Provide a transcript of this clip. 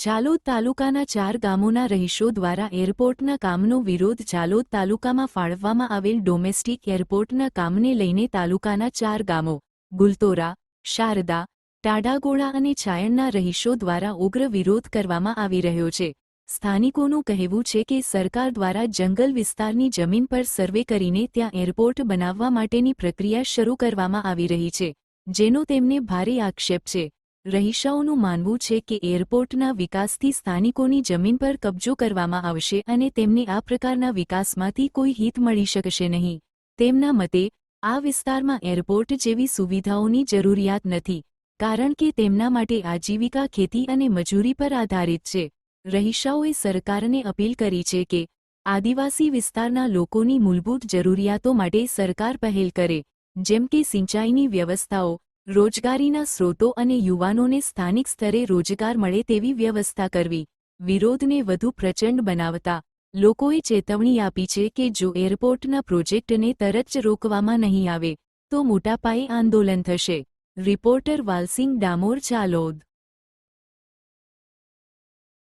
ઝાલોદ તાલુકાના ચાર ગામોના રહીશો દ્વારા એરપોર્ટના કામનો વિરોધ ઝાલોદ તાલુકામાં ફાળવવામાં આવેલ ડોમેસ્ટિક એરપોર્ટના કામને લઈને તાલુકાના ચાર ગામો, ગુલતોરા, શારદા ટાડાગોળા અને છાયણના રહીશો દ્વારા ઉગ્ર વિરોધ કરવામાં આવી રહ્યો છે. સ્થાનિકોનું કહેવું છે કે સરકાર દ્વારા જંગલ વિસ્તારની જમીન પર સર્વે કરીને ત્યાં એરપોર્ટ બનાવવા માટેની પ્રક્રિયા શરૂ કરવામાં આવી રહી છે, જેનો તેમને ભારે આક્ષેપ છે. રહીશાઓનું માનવું છે કે એરપોર્ટના વિકાસથી સ્થાનિકોની જમીન પર કબજો કરવામાં આવશે અને તેમને આ પ્રકારના વિકાસમાંથી કોઈ હિત મળી શકશે નહીં. તેમના મતે, આ વિસ્તારમાં એરપોર્ટ જેવી સુવિધાઓની જરૂરિયાત નથી, કારણ કે તેમના માટે આજીવિકા ખેતી અને મજૂરી પર આધારિત છે. રહીશાઓએ સરકારને અપીલ કરી છે કે, આદિવાસી વિસ્તારના લોકોની મૂળભૂત જરૂરિયાતો માટે સરકાર પહેલ કરે, જેમ કે સિંચાઈની વ્યવસ્થાઓ રોજગારીના સ્રોતો અને યુવાનોને સ્થાનિક સ્તરે રોજગાર મળે તેવી વ્યવસ્થા કરવી. વિરોધને વધુ પ્રચંડ બનાવતા, લોકોએ ચેતવણી આપી છે કે જો એરપોર્ટના પ્રોજેક્ટને તરત જ રોકવામાં નહીં આવે, તો મોટાપાયે આંદોલન થશે. રિપોર્ટર વાલસિંગ ડામોર ચાલોદ